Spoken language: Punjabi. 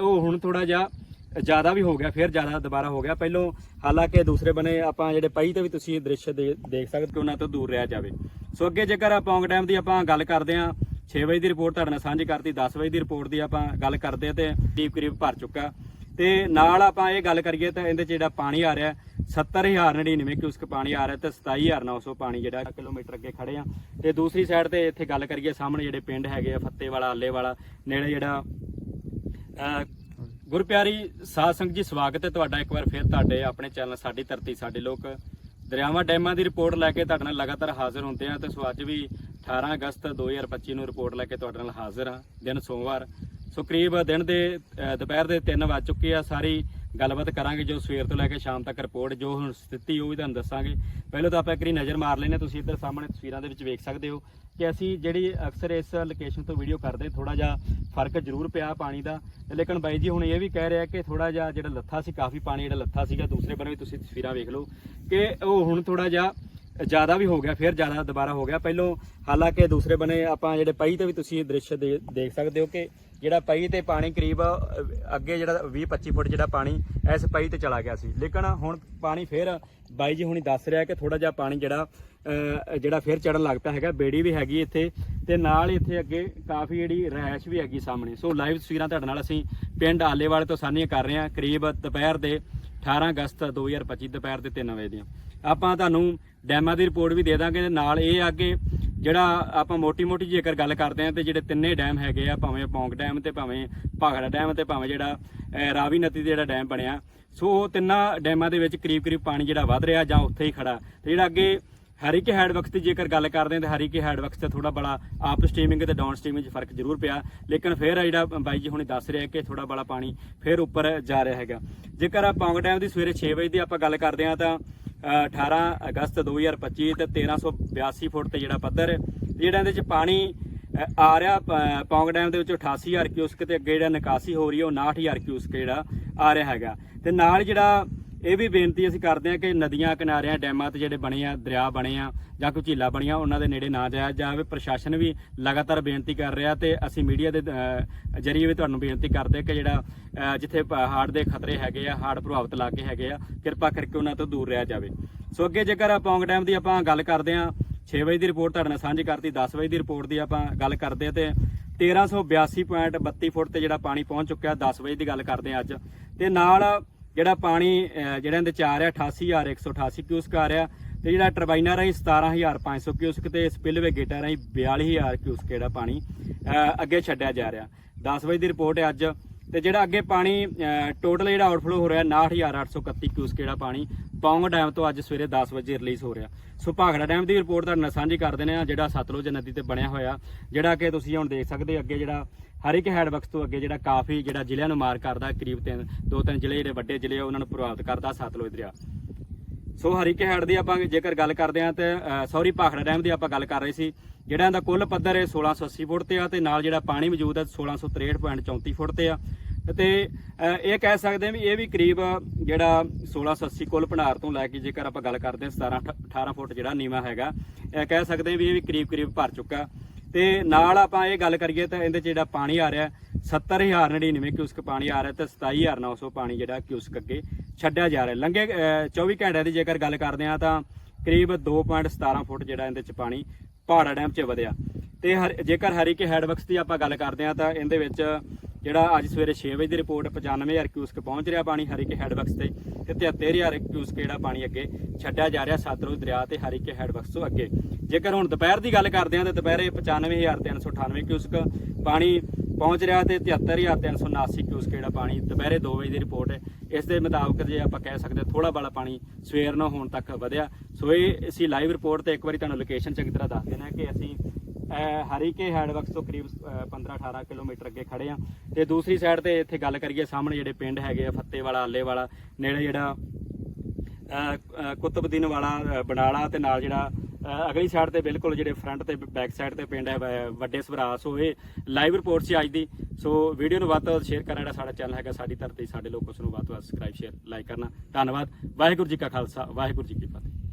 ਉਹ ਹੁਣ ਥੋੜਾ ਜਿਹਾ ਜ਼ਿਆਦਾ ਵੀ ਹੋ ਗਿਆ, ਫਿਰ ਜ਼ਿਆਦਾ ਦੁਬਾਰਾ ਹੋ ਗਿਆ। ਪਹਿਲੋਂ ਹਾਲਾਂਕਿ ਦੂਸਰੇ ਬਨੇ ਆਪਾਂ ਜਿਹੜੇ ਪਈ ਤੇ ਵੀ ਤੁਸੀਂ ਇਹ ਦ੍ਰਿਸ਼ ਦੇ- ਦੇਖ ਸਕਦੇ ਕਿ ਉਹਨਾਂ ਤੋਂ ਦੂਰ ਰਹਿ ਜਾਵੇ। ਸੋ ਅੱਗੇ ਜੇਕਰ ਆਪਾਂ ਪੌਂਗ ਡੈਮ ਦੀ ਆਪਾਂ ਗੱਲ ਕਰਦੇ ਹਾਂ 6 ਵਜੇ ਦੀ ਰਿਪੋਰਟ ਤੁਹਾਡੇ ਨਾਲ ਸਾਂਝੀ ਕਰਤੀ 10 ਵਜੇ ਦੀ ਰਿਪੋਰਟ ਦੀ ਆਪਾਂ ਗੱਲ ਕਰਦੇ ਹਾਂ ਤੇ ਕਰੀਬ ਕਰੀਬ ਭਰ ਚੁੱਕਾ। ਤੇ ਨਾਲ ਆਪਾਂ ਇਹ ਗੱਲ ਕਰੀਏ ਤਾਂ ਇਹਦੇ 'ਚ ਜਿਹੜਾ ਪਾਣੀ ਆ ਰਿਹਾ 70099 ਕਿਊਸਕ ਪਾਣੀ ਆ ਰਿਹਾ ਤੇ 27900 ਪਾਣੀ ਜਿਹੜਾ ਕਿਲੋਮੀਟਰ ਅੱਗੇ ਖੜੇ ਆ। ਤੇ ਦੂਸਰੀ ਸਾਈਡ ਤੇ ਇੱਥੇ ਗੱਲ ਕਰੀਏ ਸਾਹਮਣੇ ਜਿਹੜੇ ਪਿੰਡ ਹੈਗੇ ਆ ਫੱਤੇ ਵਾਲਾ ਆਲੇ ਵਾਲਾ ਨੇੜੇ ਜਿਹੜਾ ਗੁਰਪਿਆਰੀ ਸਾਧ ਸੰਗਤ ਜੀ, ਸਵਾਗਤ ਹੈ ਤੁਹਾਡਾ ਇੱਕ ਵਾਰ ਫਿਰ ਤੁਹਾਡੇ ਆਪਣੇ ਚੈਨਲ ਸਾਡੀ ਧਰਤੀ, ਸਾਡੇ ਲੋਕ ਦਰਿਆਵਾਂ ਡੈਮਾਂ ਦੀ ਰਿਪੋਰਟ ਲੈ ਕੇ ਤੁਹਾਡੇ ਨਾਲ ਲਗਾਤਾਰ ਹਾਜ਼ਰ ਹੁੰਦੇ ਆ ਤੇ ਸੋ ਅੱਜ ਵੀ 18 ਅਗਸਤ 2025 ਨੂੰ ਰਿਪੋਰਟ ਲੈ ਕੇ ਤੁਹਾਡੇ ਨਾਲ ਹਾਜ਼ਰ ਹਾਂ ਦਿਨ ਸੋਮਵਾਰ। ਸੋ ਕਰੀਬ ਦਿਨ ਦੇ ਦੁਪਹਿਰ ਦੇ 3 ਵੱਜ ਚੁੱਕੇ ਆ, ਸਾਰੀ ਗੱਲਬਾਤ ਕਰਾਂਗੇ ਜੋ ਸਵੇਰ ਤੋਂ ਲੈ ਕੇ ਸ਼ਾਮ ਤੱਕ ਰਿਪੋਰਟ, ਜੋ ਹੁਣ ਸਥਿਤੀ ਉਹ ਵੀ ਤੁਹਾਨੂੰ ਦੱਸਾਂਗੇ। ਪਹਿਲਾਂ ਤਾਂ ਆਪਾਂ ਇੱਕ ਵਾਰੀ ਨਜ਼ਰ ਮਾਰ ਲੈਨੇ ਤੁਸੀਂ ਇੱਧਰ ਸਾਹਮਣੇ ਤਸਵੀਰਾਂ ਦੇ ਵਿੱਚ ਵੇਖ ਸਕਦੇ ਹੋ ਕਿ ਅਸੀਂ ਜਿਹੜੀ ਅਕਸਰ ਇਸ ਲੋਕੇਸ਼ਨ ਤੋਂ ਵੀਡੀਓ ਕਰਦੇ ਥੋੜਾ ਜਿਹਾ ਫ਼ਰਕ ਜ਼ਰੂਰ ਪਿਆ ਪਾਣੀ ਦਾ। ਲੇਕਿਨ ਬਾਈ ਜੀ ਹੁਣ ਇਹ ਵੀ ਕਹਿ ਰਿਹਾ ਕਿ ਥੋੜਾ ਜਿਹਾ ਜਿਹੜਾ ਲੱਥਾ ਸੀ, ਕਾਫੀ ਪਾਣੀ ਜਿਹੜਾ ਲੱਥਾ ਸੀਗਾ, ਦੂਸਰੇ ਬੰਨੇ ਵੀ ਤੁਸੀਂ ਤਸਵੀਰਾਂ ਵੇਖ ਲਓ ਕਿ ਉਹ ਹੁਣ ਥੋੜਾ ਜਿਹਾ ਜ਼ਿਆਦਾ ਵੀ ਹੋ ਗਿਆ, ਫਿਰ ਜ਼ਿਆਦਾ ਦੁਬਾਰਾ ਹੋ ਗਿਆ। ਪਹਿਲੋਂ ਹਾਲਾਂਕਿ ਦੂਸਰੇ ਬਨੇ ਆਪਾਂ ਜਿਹੜੇ ਪਈ ਤੇ ਵੀ ਤੁਸੀਂ ਇਹ ਦ੍ਰਿਸ਼ ਦੇਖ ਸਕਦੇ ਹੋ ਕਿ ਜਿਹੜਾ ਪਈ ਤੇ ਪਾਣੀ ਕਰੀਬ ਅੱਗੇ ਜਿਹੜਾ 20 25 ਫੁੱਟ ਜਿਹੜਾ ਪਾਣੀ ਇਸ ਪਈ ਤੇ ਚਲਾ ਗਿਆ ਸੀ। ਲੇਕਿਨ ਹੁਣ ਪਾਣੀ ਫਿਰ ਬਾਈ ਜੀ ਹੁਣੀ ਦੱਸ ਰਿਹਾ ਕਿ ਥੋੜਾ ਜਿਹਾ ਪਾਣੀ ਜਿਹੜਾ ਜਿਹੜਾ ਫਿਰ ਚੜਨ ਲੱਗ ਪਿਆ ਹੈਗਾ, ਬੇੜੀ ਵੀ ਹੈਗੀ ਇੱਥੇ ਤੇ ਨਾਲ ਹੀ ਇੱਥੇ ਅੱਗੇ ਕਾਫੀ ਜਿਹੜੀ ਰੈਸ਼ ਵੀ ਹੈਗੀ ਸਾਹਮਣੇ। ਸੋ ਲਾਈਵ ਤਸਵੀਰਾਂ ਤੁਹਾਡੇ ਨਾਲ ਅਸੀਂ ਪਿੰਡ ਆਲੇਵਾਲ ਤੋਂ ਸਾਨੀਆਂ ਕਰ ਰਹੇ ਹਾਂ, ਕਰੀਬ ਦੁਪਹਿਰ ਦੇ 18 ਅਗਸਤ 2025 ਦੁਪਹਿਰ ਦੇ 3 ਵਜੇ ਦੀਆਂ। ਆਪਾਂ ਤੁਹਾਨੂੰ ਡੈਮਾਂ ਦੀ ਰਿਪੋਰਟ ਵੀ ਦੇ ਦਾਂਗੇ ਤੇ ਨਾਲ ਇਹ ਆ ਕਿ ਜਿਹੜਾ ਆਪਾਂ ਮੋਟੀ-ਮੋਟੀ ਜੇਕਰ ਗੱਲ ਕਰਦੇ ਹਾਂ ਤੇ ਜਿਹੜੇ ਤਿੰਨੇ ਡੈਮ ਹੈਗੇ ਆ, ਭਾਵੇਂ ਪੌਂਕ ਡੈਮ ਤੇ ਭਾਵੇਂ ਭਾਗੜਾ ਡੈਮ ਤੇ ਭਾਵੇਂ ਜਿਹੜਾ ਰਾਵੀ ਨਦੀ ਦੇ ਜਿਹੜਾ ਡੈਮ ਬਣਿਆ, ਸੋ ਉਹ ਤਿੰਨਾਂ ਡੈਮਾਂ ਦੇ ਵਿੱਚ ਕਰੀਬ-ਕਰੀਬ ਪਾਣੀ ਜਿਹੜਾ ਵੱਧ ਰਿਹਾ ਜਾਂ ਉੱਥੇ ਹੀ ਖੜਾ। ਤੇ ਜਿਹੜਾ ਅੱਗੇ ਹਰੀਕੇ ਹੈਡਵਰਕਸ ਦੀ ਜੇਕਰ ਗੱਲ ਕਰਦੇ ਹਾਂ ਤੇ ਹਰੀਕੇ ਹੈਡਵਰਕਸ ਤੇ ਥੋੜਾ ਬੜਾ ਆਪ ਸਟ੍ਰੀਮਿੰਗ ਤੇ ਡਾਊਨ ਸਟ੍ਰੀਮਿੰਗ 'ਚ ਫ਼ਰਕ ਜ਼ਰੂਰ ਪਿਆ, ਲੇਕਿਨ ਫਿਰ ਜਿਹੜਾ ਬਾਈ ਜੀ ਹੁਣੇ ਦੱਸ ਰਿਹਾ ਕਿ ਥੋੜਾ ਬੜਾ ਪਾਣੀ ਫਿਰ ਉੱਪਰ ਜਾ ਰਿਹਾ ਹੈਗਾ। ਜੇਕਰ ਪੌਂਗ ਡੈਮ ਦੀ ਸਵੇਰੇ 6 ਵਜੇ ਦੀ ਆਪਾਂ ਗੱਲ ਕਰਦੇ ਹਾਂ ਤਾਂ 18 ਅਗਸਤ 2025 ਤੇ 1382 ਫੁੱਟ ਤੇ ਜਿਹੜਾ ਪੱਧਰ ਜਿਹੜਾ ਇਹਦੇ ਚ ਪਾਣੀ ਆ ਰਿਹਾ ਪੌਂਗ ਡੈਮ ਦੇ ਵਿੱਚ 88000 ਕਿਊਸਕ ਤੇ ਅੱਗੇ ਜਿਹੜਾ ਨਿਕਾਸੀ ਹੋ ਰਹੀ ਹੈ, ਉਹ 69000 ਕਿਊਸਕ ਜਿਹੜਾ ਆ ਰਿਹਾ ਹੈਗਾ। ਤੇ ਨਾਲ ਜਿਹੜਾ ਇਹ ਵੀ ਬੇਨਤੀ ਅਸੀਂ ਕਰਦੇ ਹਾਂ ਕਿ ਨਦੀਆਂ ਕਿਨਾਰਿਆਂ ਡੈਮਾਂ ਤੇ ਜਿਹੜੇ ਬਣੇ ਆ ਦਰਿਆ ਬਣੇ ਆ ਜਾਂ ਕੋਈ ਝੀਲਾਂ ਬਣੀਆਂ ਉਹਨਾਂ ਦੇ ਨੇੜੇ ਨਾ ਜਾਇਆ ਜਾਵੇ। ਪ੍ਰਸ਼ਾਸਨ ਵੀ ਲਗਾਤਾਰ ਬੇਨਤੀ ਕਰ ਰਿਹਾ ਤੇ ਅਸੀਂ ਮੀਡੀਆ ਦੇ ਜਰੀਏ ਵੀ ਤੁਹਾਨੂੰ ਬੇਨਤੀ ਕਰਦੇ ਕਿ ਜਿਹੜਾ ਅ, ਜਿੱਥੇ ਹੜ੍ਹ ਦੇ ਖਤਰੇ ਹੈਗੇ ਆ ਹੜ੍ਹ ਪ੍ਰਭਾਵਿਤ ਇਲਾਕੇ ਹੈਗੇ ਆ ਕਿਰਪਾ ਕਰਕੇ ਉਹਨਾਂ ਤੋਂ ਦੂਰ ਰਿਹਾ ਜਾਵੇ। ਸੋ ਅੱਗੇ ਜੇਕਰ ਪੌਂਗ ਡੈਮ ਦੀ ਆਪਾਂ ਗੱਲ ਕਰਦੇ ਹਾਂ 6 ਵਜੇ ਦੀ ਰਿਪੋਰਟ ਤੁਹਾਡੇ ਨਾਲ ਸਾਂਝੀ ਕਰਤੀ 10 ਵਜੇ ਦੀ ਰਿਪੋਰਟ ਦੀ ਆਪਾਂ ਗੱਲ ਕਰਦੇ ਹਾਂ ਤੇ 1382.32 ਫੁੱਟ ਤੇ ਜਿਹੜਾ ਪਾਣੀ ਪਹੁੰਚ ਚੁੱਕਿਆ 10 ਵਜੇ ਦੀ ਗੱਲ ਕਰਦੇ ਹਾਂ ਅੱਜ। ਤੇ ਨਾਲ ਜਿਹੜਾ ਪਾਣੀ ਜਿਹੜਾ ਇਹਦੇ ਚ ਆ ਰਿਹਾ 88188 ਕਿਊਸਕ ਆ ਰਿਹਾ ਤੇ ਜਿਹੜਾ ਟਰਬਾਈਨਾਂ ਰਾਹੀਂ 17500 ਕਿਊਸਕ ਤੇ ਸਪਿਲਵੇ ਗੇਟਾਂ ਰਾਹੀਂ 42000 ਕਿਊਸਕ ਜਿਹੜਾ ਪਾਣੀ ਅੱਗੇ ਛੱਡਿਆ ਜਾ ਰਿਹਾ। 10 ਵਜੇ ਦੀ ਰਿਪੋਰਟ ਹੈ ਅੱਜ ਤੇ ਜਿਹੜਾ ਅੱਗੇ ਪਾਣੀ ਟੋਟਲ ਜਿਹੜਾ ਆਊਟਫਲੋ ਹੋ ਰਿਹਾ 69831 ਕਿਊਸਕ ਜਿਹੜਾ ਪਾਣੀ ਪੌਂਗ ਡੈਮ ਤੋਂ ਅੱਜ ਸਵੇਰੇ 10 ਵਜੇ ਰਿਲੀਜ਼ ਹੋ ਰਿਹਾ। ਸੋ ਭਾਖੜਾ ਡੈਮ ਦੀ ਰਿਪੋਰਟ ਤੁਹਾਡੇ ਨਾਲ ਸਾਂਝੀ ਕਰ ਦਿੰਦੇ ਆ ਜਿਹੜਾ ਸਤਲੁਜ ਨਦੀ ਤੇ ਬਣਿਆ ਹੋਇਆ ਜਿਹੜਾ ਕਿ ਤੁਸੀਂ ਹੁਣ ਦੇਖ ਸਕਦੇ ਅੱਗੇ ਜਿਹੜਾ ਹਰ ਹਰਿਕ ਹੈਡਵਰਕਸ ਤੋਂ ਅੱਗੇ ਜਿਹੜਾ ਕਾਫੀ ਜਿਹੜਾ ਜ਼ਿਲ੍ਹਿਆਂ ਨੂੰ ਮਾਰ ਕਰਦਾ ਕਰੀਬ ਤਿੰਨ ਦੋ ਤਿੰਨ ਜ਼ਿਲ੍ਹੇ ਜਿਹੜੇ ਵੱਡੇ ਜ਼ਿਲ੍ਹੇ ਆ, ਉਹਨਾਂ ਨੂੰ ਪ੍ਰਭਾਵਿਤ ਕਰਦਾ ਸਤਲੁਜ ਦਰਿਆ। ਸੋ ਹਰੀਕੇ ਹੈਡ ਦੀ ਆਪਾਂ ਜੇਕਰ ਗੱਲ ਕਰਦੇ ਹਾਂ ਤੇ ਸੌਰੀ ਭਾਖੜਾ ਡੈਮ ਦੀ ਆਪਾਂ ਗੱਲ ਕਰ ਰਹੇ ਸੀ। ਜਿਹੜਾ ਇਹਦਾ ਕੁੱਲ ਪੱਧਰ ਹੈ 1680 ਫੁੱਟ ਤੇ ਆ ਤੇ ਨਾਲ ਜਿਹੜਾ ਪਾਣੀ ਮੌਜੂਦ ਹੈ 1663.34 ਫੁੱਟ ਤੇ ਆ। ਤੇ ਇਹ ਕਹਿ ਸਕਦੇ ਹਾਂ ਵੀ ਇਹ ਵੀ ਕਰੀਬ ਜਿਹੜਾ 1680 ਕੁੱਲ ਭੰਡਾਰ ਤੋਂ ਲੈ ਕੇ ਜੇਕਰ ਆਪਾਂ ਗੱਲ ਕਰਦੇ ਹਾਂ 17 18 ਫੁੱਟ ਜਿਹੜਾ ਨੀਵਾ ਹੈਗਾ ਇਹ ਕਹਿ ਸਕਦੇ ਹਾਂ ਵੀ ਇਹ ਵੀ ਕਰੀਬ ਕਰੀਬ ਭਰ ਚੁੱਕਾ। ਤੇ ਨਾਲ ਆਪਾਂ ਇਹ ਗੱਲ ਕਰੀਏ ਤਾਂ ਇਹਦੇ 'ਚ ਜਿਹੜਾ ਪਾਣੀ ਆ ਰਿਹਾ 70099 ਕਿਊਸਕ ਪਾਣੀ ਆ ਰਿਹਾ ਤੇ 27900 ਪਾਣੀ ਜਿਹੜਾ ਕਿਊਸਕ ਅੱਗੇ ਛੱਡਿਆ ਜਾ ਰਿਹਾ। ਲੰਘੇ ਅ, 24 ਘੰਟਿਆਂ ਦੀ ਜੇਕਰ ਗੱਲ ਕਰਦੇ ਆ ਤਾਂ ਕਰੀਬ 2.17 ਫੁੱਟ ਜਿਹੜਾ ਇਹਦੇ 'ਚ ਪਾਣੀ ਪਹਾੜਾ ਡੈਮ 'ਚ ਵਧਿਆ। ਤੇ ਹਰ- ਜੇਕਰ ਹਰੀਕੇ ਹੈਡਵਰਕਸ ਦੀ ਆਪਾਂ ਗੱਲ ਕਰਦੇ ਆ ਤਾਂ ਇਹਦੇ ਵਿੱਚ ਜਿਹੜਾ ਅੱਜ ਸਵੇਰੇ 6 ਵਜੇ ਦੀ ਰਿਪੋਰਟ 95000 ਕਿਊਸਕ ਪਹੁੰਚ ਰਿਹਾ ਪਾਣੀ ਹਰੀਕੇ ਹੈਡਵਰਕਸ ਤੇ ਤੇ 73000 ਕਿਊਸਕ ਜਿਹੜਾ ਪਾਣੀ ਅੱਗੇ ਛੱਡਿਆ ਜਾ ਰਿਹਾ ਸਤਲੁਜ ਦਰਿਆ ਤੇ ਹਰੀਕੇ ਹੈਡਵਰਕਸ ਤੋਂ ਅੱਗੇ। ਜੇਕਰ ਹੁਣ ਦੁਪਹਿਰ ਦੀ ਗੱਲ ਕਰਦੇ ਹਾਂ ਤਾਂ ਦੁਪਹਿਰੇ 95398 ਕਿਊਸਕ ਪਾਣੀ ਪਹੁੰਚ ਰਿਹਾ ਤੇ 73379 ਕਿਊਸਕ ਜਿਹੜਾ ਪਾਣੀ ਦੁਪਹਿਰੇ 2 ਵਜੇ ਦੀ ਰਿਪੋਰਟ ਹੈ। ਇਸ ਦੇ ਮੁਤਾਬਕ ਜੇ ਆਪਾਂ ਕਹਿ ਸਕਦੇ ਥੋੜਾ ਬਾਲਾ ਪਾਣੀ ਸਵੇਰ ਨੂੰ ਹੋਣ ਤੱਕ ਵਧਿਆ। ਸੋ ਇਹ ਅਸੀਂ ਲਾਈਵ ਰਿਪੋਰਟ ਤੇ ਇੱਕ ਵਾਰੀ ਤੁਹਾਨੂੰ ਲੋਕੇਸ਼ਨ ਚੰਗੀ ਤਰ੍ਹਾਂ ਦੱਸ ਦੇਣਾ ਕਿ ਅਸੀਂ ਹਰੀਕੇ ਹੈਡਵਰਕਸ ਤੋਂ ਕਰੀਬ 15-18 ਕਿਲੋਮੀਟਰ ਅੱਗੇ ਖੜੇ ਆ ਤੇ ਦੂਸਰੀ ਸਾਈਡ ਤੇ ਇੱਥੇ ਗੱਲ ਕਰੀਏ, ਸਾਹਮਣੇ ਜਿਹੜੇ ਪਿੰਡ ਹੈਗੇ ਆ, ਫੱਤੇ ਵਾਲਾ, ਆਲੇ ਵਾਲਾ, ਨੇੜੇ ਜਿਹੜਾ ਕੁਤਬਦੀਨ ਵਾਲਾ ਬਨਾਲਾ ਤੇ ਨਾਲ ਜਿਹੜਾ ਅਗਲੀ ਸਾਈਡ ਤੇ ਬਿਲਕੁਲ ਜਿਹੜੇ ਫਰੰਟ ਤੇ ਬੈਕ ਸਾਈਡ ਤੇ ਪਿੰਡ ਹੈ ਵੱਡੇ ਸਵਰਾ ਸੋ ਇਹ ਲਾਈਵ ਰਿਪੋਰਟ ਸੀ ਅੱਜ ਦੀ। ਸੋ ਵੀਡੀਓ ਨੂੰ ਵੱਧ ਤੋਂ ਵੱਧ ਸ਼ੇਅਰ ਕਰਨਾ ਜਿਹੜਾ ਸਾਡਾ ਚੈਨਲ ਹੈਗਾ, ਸਾਡੀ ਧਰਤੀ, ਸਾਡੇ ਲੋਕ ਉਸ ਨੂੰ ਵੱਧ ਤੋਂ ਵੱਧ ਸਬਸਕ੍ਰਾਈਬ ਸ਼ੇਅਰ ਲਾਈਕ ਕਰਨਾ। ਧੰਨਵਾਦ। ਵਾਹਿਗੁਰੂ ਜੀ ਕਾ ਖਾਲਸਾ, ਵਾਹਿਗੁਰੂ ਜੀ ਕੀ ਫਤਿਹ।